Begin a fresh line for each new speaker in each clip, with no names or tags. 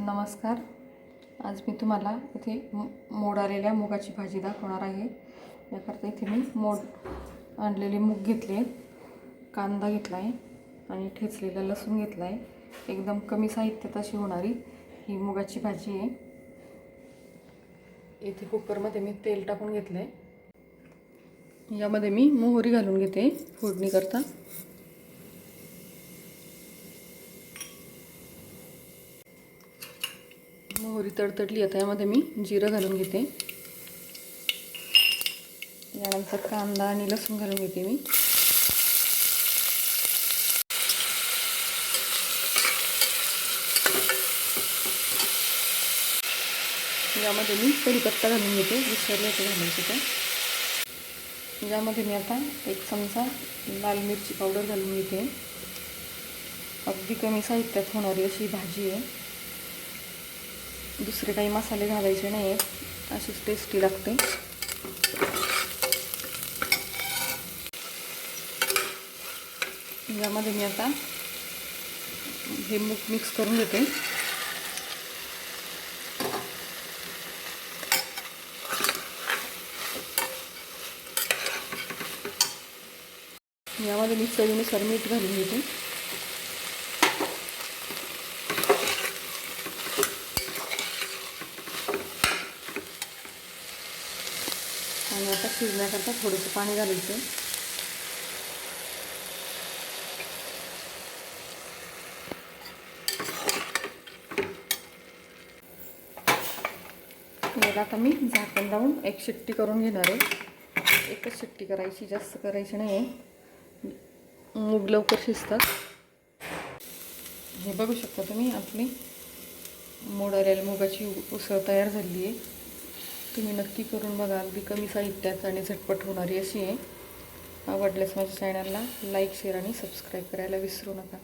नमस्कार. आज मी तुम्हाला इथे मोड आलेल्या मुगाची भाजी दाखवणार आहे. याकरता इथे मी मोड आणलेले मूग घेतले कांदा घेतला आहे आणि ठेचलेला लसूण घेतला आहे एकदम कमी साहित्यात अशी होणारी ही मुगाची भाजी आहे. इथे कुकरमध्ये मी तेल टाकून घेतलं आहे यामध्ये मी मोहरी घालून घेते फोडणी करता मोहरी तडतडली. आता यामध्ये मी जिरं घालून घेते. यानंतर कांदा आणि लसूण घालून घेते मी. यामध्ये मी कढीपत्ता घालून घेते. विसरले ते घालायचे ते यामध्ये मी आता एक चमचा लाल मिरची पावडर घालून घेते. अगदी कमी साहित्यात होणारी अशी भाजी आहे. दुसरे काही मसाले घालायचे नाही आहेत अशीच टेस्टी लागते. यामध्ये मी आता हे मूग मिक्स करून घेते. यामध्ये मी चवीनुसार मीठ घालून घेते. आणि आता शिजण्याकरता थोडंसं पाणी घालायचं. याला आता मी झाकण लावून एक शिट्टी करून घेणार आहे. एकच शिट्टी करायची जास्त करायची नाही आहे मूग लवकर शिजतात. हे बघू शकता तुम्ही आपली मोड आलेल्या मुगाची उसळ तयार झाली आहे तुम्ही नक्की करून बघा. अगदी कमी साहित्यात आणि झटपट होणारी अशी आहे. आवडल्यास माझ्या चॅनलला लाईक शेअर आणि सबस्क्राईब करायला विसरू नका.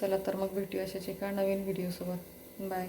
चला तर मग भेटूया अशाच एका नवीन व्हिडिओसोबत बाय